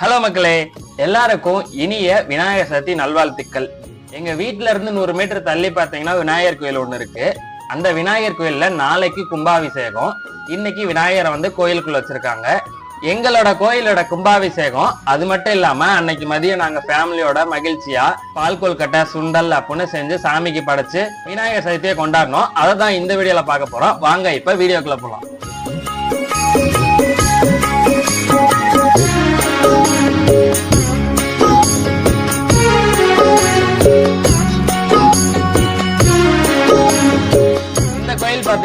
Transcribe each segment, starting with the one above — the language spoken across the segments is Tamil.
ஹலோ மக்களே எல்லாருக்கும் இனிய விநாயகர் சதுர்த்தி நல்வாழ்த்துக்கள். எங்க வீட்டுல இருந்து நூறு மீட்டர் தள்ளி பார்த்தீங்கன்னா விநாயகர் கோயில் ஒன்று இருக்கு. அந்த விநாயகர் கோயில்ல நாளைக்கு கும்பாபிஷேகம். இன்னைக்கு விநாயகரை வந்து கோயிலுக்குள்ள வச்சிருக்காங்க. எங்களோட கோயிலோட கும்பாபிஷேகம் அது மட்டும் இல்லாம அன்னைக்கு மதியம் நாங்க ஃபேமிலியோட மகிழ்ச்சியா பால் கொல்கட்டை சுண்டல் அப்படின்னு செஞ்சு சாமிக்கு படைச்சு விநாயகர் சதுர்த்தியை கொண்டாடணும். அதை தான் இந்த வீடியோல பார்க்க போறோம். வாங்க இப்ப வீடியோக்குள்ள போலாம்.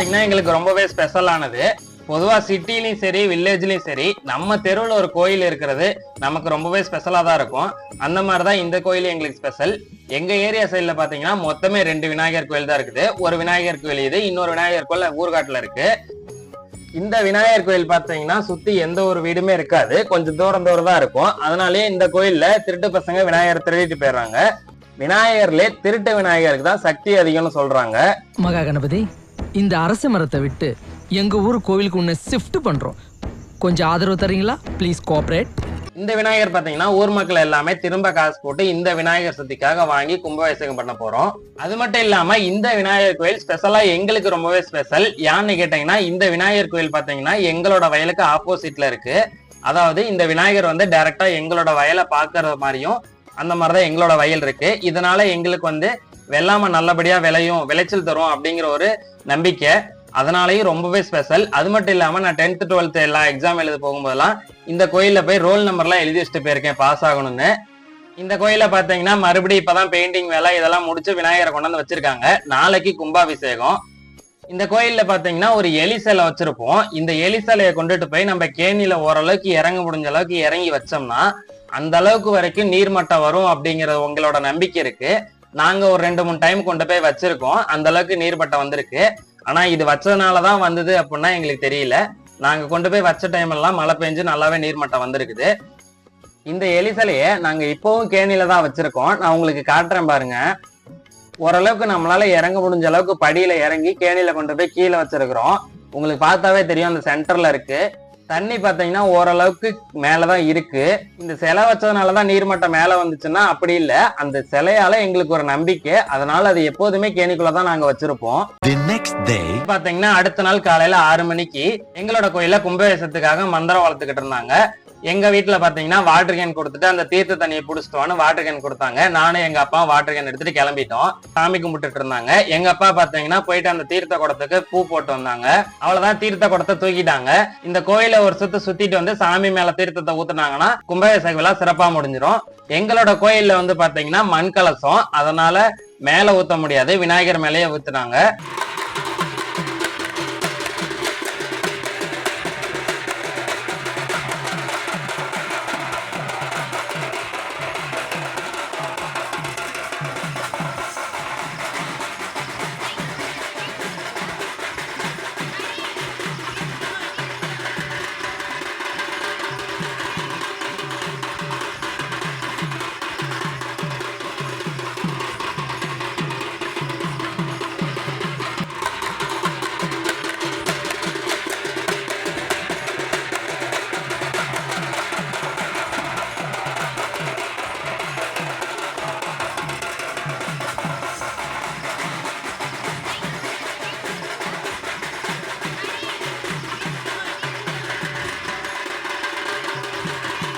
கோயில் எங்களுக்கு ரொம்பவே ஸ்பெஷலானது பொதுவா சிட்டிலையும் சரி வில்லேஜ்லயும் சரி நம்ம தெருவில் ஒரு கோயில் இருக்கிறது நமக்கு ரொம்பவே ஸ்பெஷலா தான் இருக்கும். அந்த மாதிரி தான் இந்த கோயில் எங்களுக்கு ஸ்பெஷல் எங்க ஏரியா சைடுல பார்த்தீங்கன்னா மொத்தமே ரெண்டு விநாயகர் கோயில் தான் இருக்குது. ஒரு விநாயகர் கோயில் இது இன்னொரு விநாயகர் கோயில் ஊர்காட்டில் இருக்கு. இந்த விநாயகர் கோயில் பார்த்தீங்கன்னா சுத்தி எந்த ஒரு வீடுமே இருக்காது. கொஞ்சம் தூரம் தூரம் தான் இருக்கும். அதனாலேயே இந்த கோயில்ல திருட்டு பசங்க விநாயகர் திருடிட்டு போயிடுறாங்க. விநாயகர்லே திருட்டு விநாயகருக்கு தான் சக்தி அதிகம்னு சொல்றாங்க. மகா கணபதி இந்த அரச மரத்தை விட்டு எங்க ஊர் கோவிலுக்கு உன்னை ஷிஃப்ட் பண்றோம். கொஞ்சம் ஆதரவு தரீங்களா? ப்ளீஸ் கோஆப்ரேட் இந்த விநாயகர் பார்த்தீங்கன்னா ஊர் மக்கள் எல்லாமே திரும்ப காசு போட்டு இந்த விநாயகர் சதுர்த்திக்காக வாங்கி கும்பாபிஷேகம் பண்ண போறோம். அது மட்டும் இல்லாம இந்த விநாயகர் கோயில் ஸ்பெஷலா எங்களுக்கு ரொம்பவே ஸ்பெஷல் யான்னு கேட்டீங்கன்னா இந்த விநாயகர் கோயில் பார்த்தீங்கன்னா எங்களோட வயலுக்கு ஆப்போசிட்ல இருக்கு. அதாவது இந்த விநாயகர் வந்து டைரக்டா எங்களோட வயலை பாக்குற மாதிரியும் அந்த மாதிரிதான் எங்களோட வயல் இருக்கு. இதனால எங்களுக்கு வந்து வெள்ளாம நல்லபடியா விளையும் விளைச்சல் தரும் அப்படிங்கிற ஒரு நம்பிக்கை. அதனாலயும் ரொம்பவே ஸ்பெஷல் அது மட்டும் இல்லாம நான் டென்த் டுவெல்த் எல்லாம் எக்ஸாம் எழுத போகும்போதெல்லாம் இந்த கோயில்ல போய் ரோல் நம்பர்லாம் எழுதி வச்சுட்டு போயிருக்கேன் பாஸ் ஆகணும்னு. இந்த கோயில பாத்தீங்கன்னா மறுபடியும் இப்பதான் பெயிண்டிங் வேலை இதெல்லாம் முடிச்சு விநாயகரை கொண்டாந்து வச்சிருக்காங்க. நாளைக்கு கும்பாபிஷேகம். இந்த கோயில்ல பாத்தீங்கன்னா ஒரு எலி சிலை வச்சிருப்போம். இந்த எலி சிலையை கொண்டுட்டு போய் நம்ம கேணியில ஓரளவுக்கு இறங்க முடிஞ்ச அளவுக்கு இறங்கி வச்சோம்னா அந்த அளவுக்கு வரைக்கும் நீர்மட்டம் வரும் அப்படிங்கறது உங்களோட நம்பிக்கை இருக்கு. நாங்க ஒரு ரெண்டு மூணு டைம் கொண்டு போய் வச்சிருக்கோம். அந்த அளவுக்கு நீர்மட்டம் வந்திருக்கு. ஆனா இது வச்சதுனாலதான் வந்தது அப்படின்னா எங்களுக்கு தெரியல. நாங்க கொண்டு போய் வச்ச டைம் எல்லாம் மழை பெஞ்சு நல்லாவே நீர்மட்டம் வந்திருக்குது. இந்த எலி நாங்க இப்பவும் கேணியில தான் வச்சிருக்கோம். நான் உங்களுக்கு காட்டுறேன் பாருங்க. ஓரளவுக்கு நம்மளால இறங்க முடிஞ்ச அளவுக்கு படியில இறங்கி கேணியில கொண்டு போய் கீழே வச்சிருக்கிறோம். உங்களுக்கு பார்த்தாவே தெரியும் அந்த சென்டர்ல இருக்கு. தண்ணி பாத்தீங்கன்னா ஓரளவுக்கு மேலதான் இருக்கு. இந்த சிலை வச்சதுனாலதான் நீர்மட்டம் மேல வந்துச்சுன்னா அப்படி இல்ல. அந்த சிலையால எங்களுக்கு ஒரு நம்பிக்கை. அதனால அது எப்போதுமே கேணிக்குள்ளதான் நாங்க வச்சிருப்போம். The next day, பாத்தீங்கன்னா அடுத்த நாள் காலையில ஆறு மணிக்கு எங்களோட கோயில்ல கும்பாபிஷேகத்துக்காக மந்திரம் வளர்த்துக்கிட்டு இருந்தாங்க. எங்க வீட்டுல பாத்தீங்கன்னா வாட்டர் கேன் கொடுத்துட்டு அந்த தீர்த்த தண்ணியை புடிச்சிட்டோன்னு வாட்டர் கேன் கொடுத்தாங்க. நானும் எங்க அப்பா வாட்டர் கேன் எடுத்துட்டு கிளம்பிட்டோம். சாமி கும்பிட்டுட்டு இருந்தாங்க. எங்க அப்பா பாத்தீங்கன்னா போயிட்டு அந்த தீர்த்த குடத்துக்கு பூ போட்டு வந்தாங்க. அவ்வளவுதான் தீர்த்த குடத்தை தூக்கிட்டாங்க. இந்த கோயிலை ஒரு சுத்து சுத்திட்டு வந்து சாமி மேல தீர்த்தத்தை ஊத்துனாங்கன்னா கும்பாபிஷேக விழா சிறப்பா முடிஞ்சிடும் எங்களோட கோயில்ல வந்து பாத்தீங்கன்னா மண் கலசம். அதனால மேல ஊத்த முடியாது. விநாயகர் மேலேயே ஊத்துனாங்க.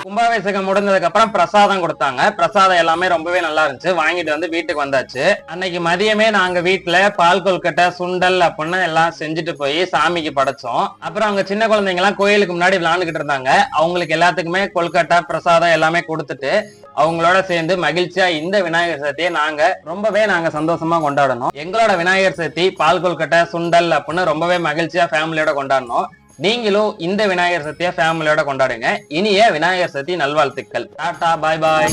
கும்பாபிஷேகம் முடிஞ்சதுக்கு அப்புறம் பிரசாதம் கொடுத்தாங்க. பிரசாதம் எல்லாமே ரொம்பவே நல்லா இருந்துச்சு. வாங்கிட்டு வந்து வீட்டுக்கு வந்தாச்சு. அன்னைக்கு மதியமே நாங்க வீட்டுல பால் கொல்கட்டை சுண்டல் அப்படின்னு எல்லாம் செஞ்சுட்டு போய் சாமிக்கு படைச்சோம். அப்புறம் அவங்க சின்ன குழந்தைங்க எல்லாம் கோயிலுக்கு முன்னாடி விளாண்டுகிட்டு இருந்தாங்க. அவங்களுக்கு எல்லாத்துக்குமே கொல்கட்டை பிரசாதம் எல்லாமே கொடுத்துட்டு அவங்களோட சேர்ந்து மகிழ்ச்சியா இந்த விநாயகர் சதுர்த்தியை நாங்க ரொம்பவே நாங்க சந்தோஷமா கொண்டாடணும். எங்களோட விநாயகர் சதுர்த்தி பால் கொல்கட்டை சுண்டல் அப்படின்னு ரொம்பவே மகிழ்ச்சியா ஃபேமிலியோட கொண்டாடணும். நீங்களும் இந்த விநாயகர் சதுர்த்தியை ஃபேமிலியோட கொண்டாடுங்க. இனிய விநாயகர் சதுர்த்தி நல்வாழ்த்துக்கள். டாடா பாய் பாய்